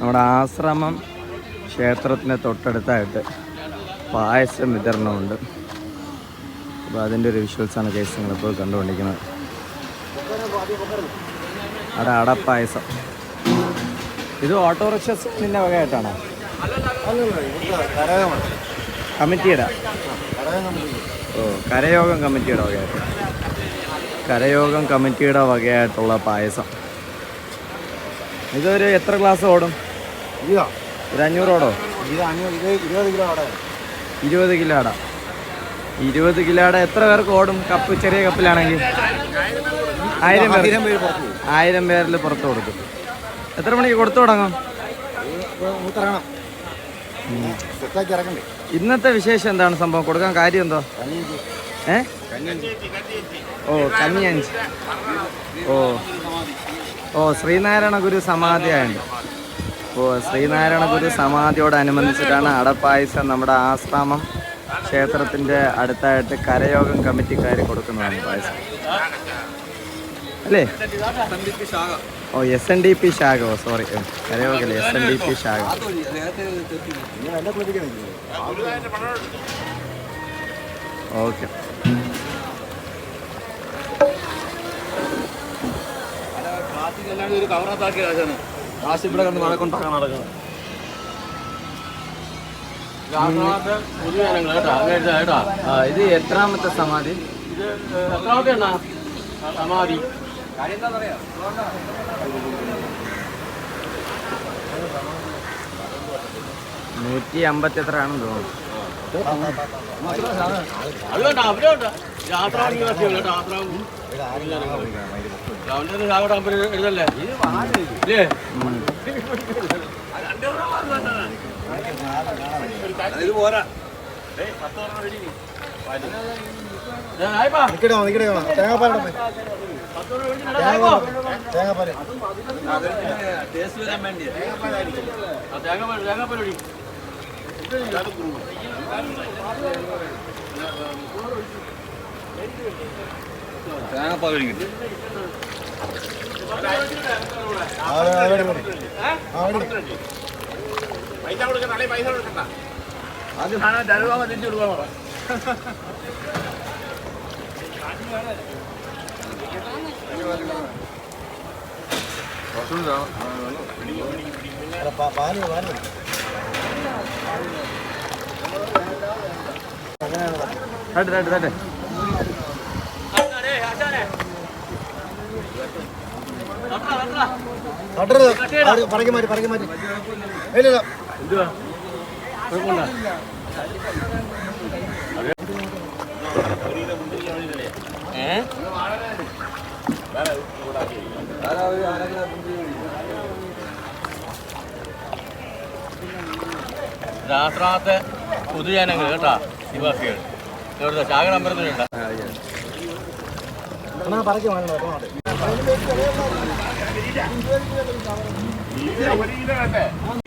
നമ്മുടെ ആശ്രമം ക്ഷേത്രത്തിന് തൊട്ടടുത്തായിട്ട് പായസം വിതരണമുണ്ട്. അപ്പോൾ അതിന്റെ ഒരു വിഷ്വൽസാണ് കേസ് നിങ്ങളിപ്പോൾ കണ്ടുകൊണ്ടിരിക്കുന്നത്. അവിടെ അടപ്പായസം. ഇത് ഓട്ടോറിക്ഷസിന്റെ വകയായിട്ടാണോ? കമ്മിറ്റിയുടെ? ഓ കരയോഗം കമ്മിറ്റിയുടെ വകയായിട്ട്. കരയോഗം കമ്മിറ്റിയുടെ വകയായിട്ടുള്ള പായസം. ഇതൊരു എത്ര ഗ്ലാസ് ഓടും? ഇതാ. ഒരു അഞ്ഞൂറ് ഇത് ഇരുപത് കിലോ അവിടെ ഇരുപത് കിലോട ഇരുപത് കിലോടെ എത്ര പേർക്ക് ഓടും? കപ്പ് ചെറിയ കപ്പിലാണെങ്കിൽ? ആയിരം പേർ ആയിരം പേരിൽ പുറത്ത് കൊടുക്കും. എത്ര മണിക്ക് കൊടുത്തു തുടങ്ങും? ഇന്നത്തെ വിശേഷം എന്താണ് സംഭവം? കൊടുക്കാൻ കാര്യം എന്തോ? കഞ്ഞി ഏ? കഞ്ഞി ഓ കഞ്ഞിയഞ്ച് ഓ. ഓ ശ്രീനാരായണ ഗുരു സമാധിയായുണ്ട്. ഓ ശ്രീനാരായണ ഗുരു സമാധിയോടനുബന്ധിച്ചിട്ടാണ് അടപ്പായസം നമ്മുടെ ആശ്രാമം ക്ഷേത്രത്തിന്റെ അടുത്തായിട്ട് കരയോഗം കമ്മിറ്റിക്കാർ കൊടുക്കുന്നതാണ് പായസം. അല്ലേ? ഓ എസ് എൻ ഡി പി ശാഖ. ഓ സോറി കരയോഗല്ലേ എസ് എൻ ഡി പി ശാഖ. ഇനി കാശ് ഇവിടെ കണ്ട് നടക്കൊണ്ടാക്കാൻ നടക്കുന്നത് ഇത് എത്രാമത്തെ സമാധി? ഇത് എത്രാമത്തെ എണ്ണ സമാധി. നൂറ്റി അമ്പത്തി എത്രയാണെന്ന് തോന്നുന്നു. യാത്രാവണി കേട്ടോ യാത്രാവും അവന്റെ സാഗോട്ട് അമ്പത് തേങ്ങാപ്പാൽ തേങ്ങാപ്പാൽ തേങ്ങ തേങ്ങ പരിപാടി തേങ്ങാപ്പാൽ കഴിക്കും അവിടെ മതി അവിടെ സാധനം തരുവാ തിരിച്ചു കൊടുക്കണം പാൽ പാൽ തട്ട് തട്ട് തട്ട് തട്ടരുത് പറക്കി മാറ്റി പറക്കി മാറ്റി ഇല്ല എന്തുവാ കുഴപ്പമില്ല ഏ രാത്രാത്തെ പൊതുജനങ്ങൾ കേട്ടാ നിവാസികൾ ഇവിടുത്തെ ചാകര അമ്പലത്തിലുണ്ട് വേണം